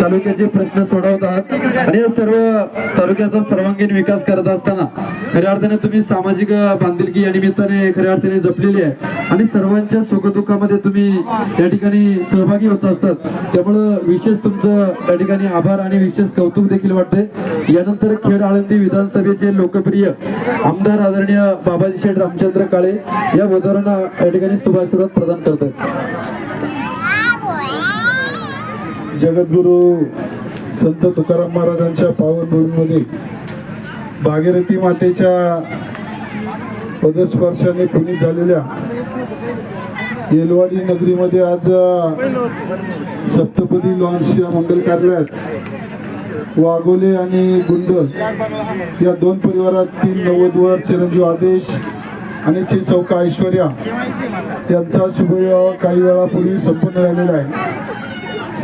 तालुक्याचे प्रश्न सोडवतात आणि या सर्व तालुक्याचा सर्वांगीण विकास करत असताना खऱ्या अर्थाने तुम्ही सामाजिक बांधिलकी या निमित्ताने खऱ्या अर्थाने जपलेली आहे. आणि सर्वांच्या सुखदुःखामध्ये तुम्ही या ठिकाणी सहभागी होत असतात. त्यामुळं विशेष तुमचं या ठिकाणी आभार आणि विशेष कौतुक देखील वाटते यानंतर खेड आळंदी विधानसभेचे लोकप्रिय आमदार आदरणीय बाबाजी शेठ रामचंद्र काळे या वधारांना या ठिकाणी शुभाशीर्वाद प्रदान करतात जगद्गुरु संत तुकाराम महाराजांच्या पावन भूमीमध्ये भागीरथी मातेच्या पदस्पर्शाने पुनीत झालेल्या येलवाडी नगरीमध्ये आज सप्तपदी लॉन्स या मंगल कार्यालयात वाघोले आणि गुंड या दोन परिवारातील नव्वदवर चिरंजीव आदेश आणि ची चौका ऐश्वर्या यांचा शुभविवाह काही वेळापूर्वी संपन्न झालेला आहे.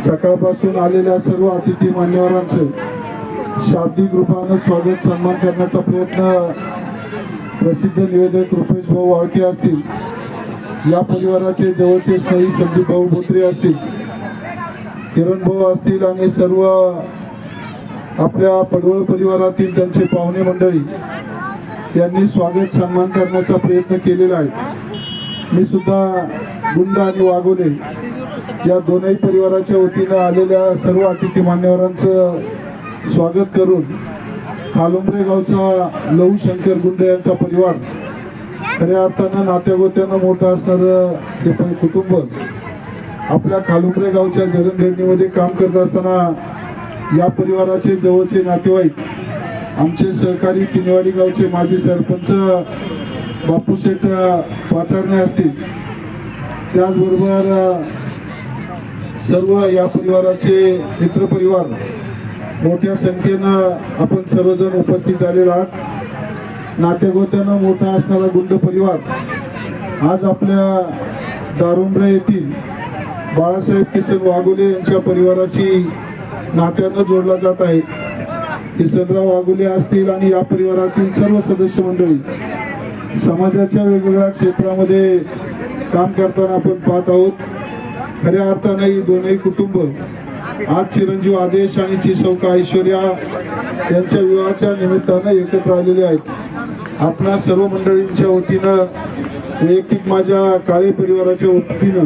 सकाळपासून आलेल्या सर्व अतिथी मान्यवरांचं शाब्दिक रूपानं स्वागत सन्मान करण्याचा प्रयत्न प्रसिद्ध निवेदक रुपेश भाऊ वाळके असतील. या परिवाराचे जवळचे स्नेही संदीप भाऊ बोत्रे असतील. किरण भाऊ असतील आणि सर्व आपल्या पडवळ परिवारातील त्यांचे पाहुणे मंडळी यांनी स्वागत सन्मान करण्याचा प्रयत्न केलेला आहे. मी सुद्धा गुंड आणि वाघोले या दोनही परिवाराच्या वतीनं आलेल्या सर्व अतिथी मान्यवरांचं स्वागत करून कालुंबरे गावचा लहू शंकर गुंड यांचा परिवार खऱ्या अर्थानं नात्यागोत्यानं मोठं असणारं हे पण कुटुंब आपल्या खालुंबरे गावच्या जडणघडणीमध्ये काम करत असताना या परिवाराचे जवळचे नातेवाईक आमचे सहकारी किनवाडी गावचे माजी सरपंच बापूशेठ पाचारणे असतील. त्याचबरोबर सर्व या परिवाराचे मित्रपरिवार मोठ्या संख्येनं आपण सर्वजण उपस्थित झालेलो आहात. नात्यागोत्यानं मोठा असणारा गुंड परिवार आज आपल्या दारुंब्रे येथील बाळासाहेब किसन वाघुले यांच्या परिवाराशी नात्यानं जोडला जात आहे. किसनराव वाघुले असतील आणि या परिवारातील सर्व सदस्य मंडळी समाजाच्या वेगवेगळ्या क्षेत्रामध्ये काम करताना आपण पाहत आहोत. खऱ्या अर्थानं ही दोनही कुटुंब आज चिरंजीव आदेश आणि चिसौका ऐश्वर्या यांच्या विवाहाच्या निमित्तानं एकत्र आलेले आहेत. आपणा सर्व मंडळींच्या वतीनं वैयक्तिक माझ्या काळे परिवाराच्या वतीनं